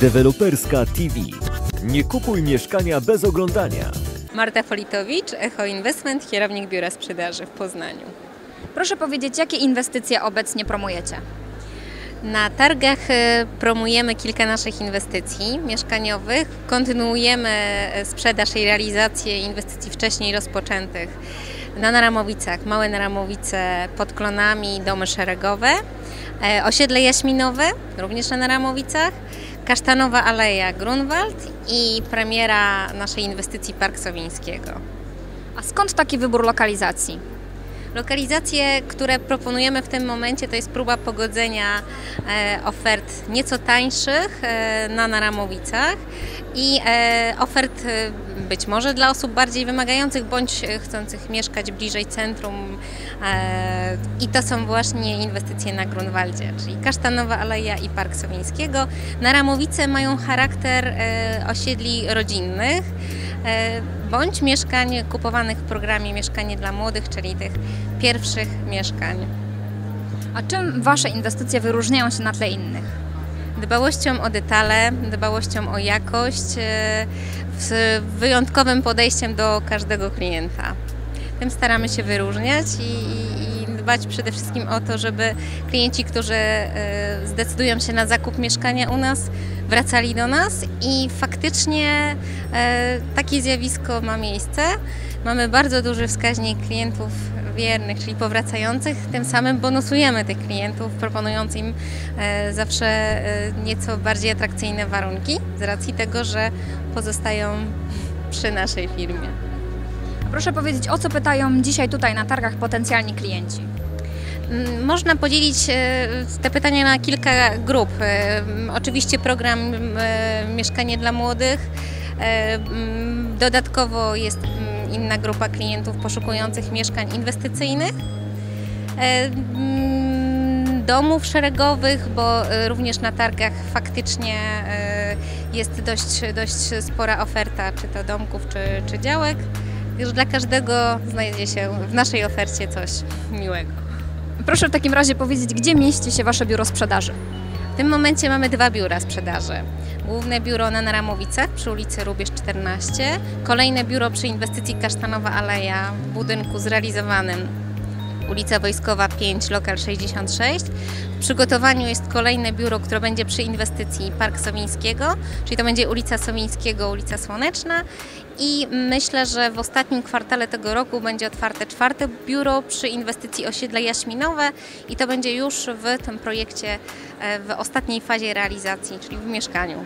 Deweloperska TV. Nie kupuj mieszkania bez oglądania. Marta Folitowicz, Echo Investment, kierownik biura sprzedaży w Poznaniu. Proszę powiedzieć, jakie inwestycje obecnie promujecie? Na targach e, promujemy kilka naszych inwestycji mieszkaniowych. Kontynuujemy e, sprzedaż i realizację inwestycji wcześniej rozpoczętych na Naramowicach. Małe Naramowice pod klonami, domy szeregowe. E, Osiedle Jaśminowe, również na Naramowicach. Kasztanowa Aleja Grunwald i premiera naszej inwestycji Park Sowińskiego. A skąd taki wybór lokalizacji? Lokalizacje, które proponujemy w tym momencie, to jest próba pogodzenia e, ofert nieco tańszych e, na Naramowicach i e, ofert e, być może dla osób bardziej wymagających bądź chcących mieszkać bliżej centrum. E, I to są właśnie inwestycje na Grunwaldzie, czyli Kasztanowa Aleja i Park Sowińskiego. Naramowice mają charakter osiedli rodzinnych bądź mieszkań kupowanych w programie Mieszkanie dla Młodych, czyli tych pierwszych mieszkań. A czym Wasze inwestycje wyróżniają się na tle innych? Dbałością o detale, dbałością o jakość, e, z wyjątkowym podejściem do każdego klienta. Tym staramy się wyróżniać i, i, i dbać przede wszystkim o to, żeby klienci, którzy e, zdecydują się na zakup mieszkania u nas, wracali do nas i faktycznie e, takie zjawisko ma miejsce. Mamy bardzo duży wskaźnik klientów wiernych, czyli powracających, tym samym bonusujemy tych klientów, proponując im e, zawsze e, nieco bardziej atrakcyjne warunki, z racji tego, że pozostają przy naszej firmie. Proszę powiedzieć, o co pytają dzisiaj tutaj na targach potencjalni klienci? Mm, Można podzielić e, te pytania na kilka grup. Oczywiście program Mieszkanie dla Młodych. Dodatkowo jest inna grupa klientów poszukujących mieszkań inwestycyjnych. E, m, Domów szeregowych, bo e, również na targach faktycznie e, jest dość, dość spora oferta, czy to domków, czy, czy działek. Już dla każdego znajdzie się w naszej ofercie coś miłego. Proszę w takim razie powiedzieć, gdzie mieści się Wasze biuro sprzedaży? W tym momencie mamy dwa biura sprzedaży. Główne biuro na Naramowicach przy ulicy Rubież 14, kolejne biuro przy inwestycji Kasztanowa Aleja w budynku zrealizowanym. Ulica Wojskowa 5, lokal 66. W przygotowaniu jest kolejne biuro, które będzie przy inwestycji Park Sowińskiego, czyli to będzie ulica Sowińskiego, ulica Słoneczna. I myślę, że w ostatnim kwartale tego roku będzie otwarte czwarte biuro przy inwestycji osiedle Jaśminowe i to będzie już w tym projekcie w ostatniej fazie realizacji, czyli w mieszkaniu.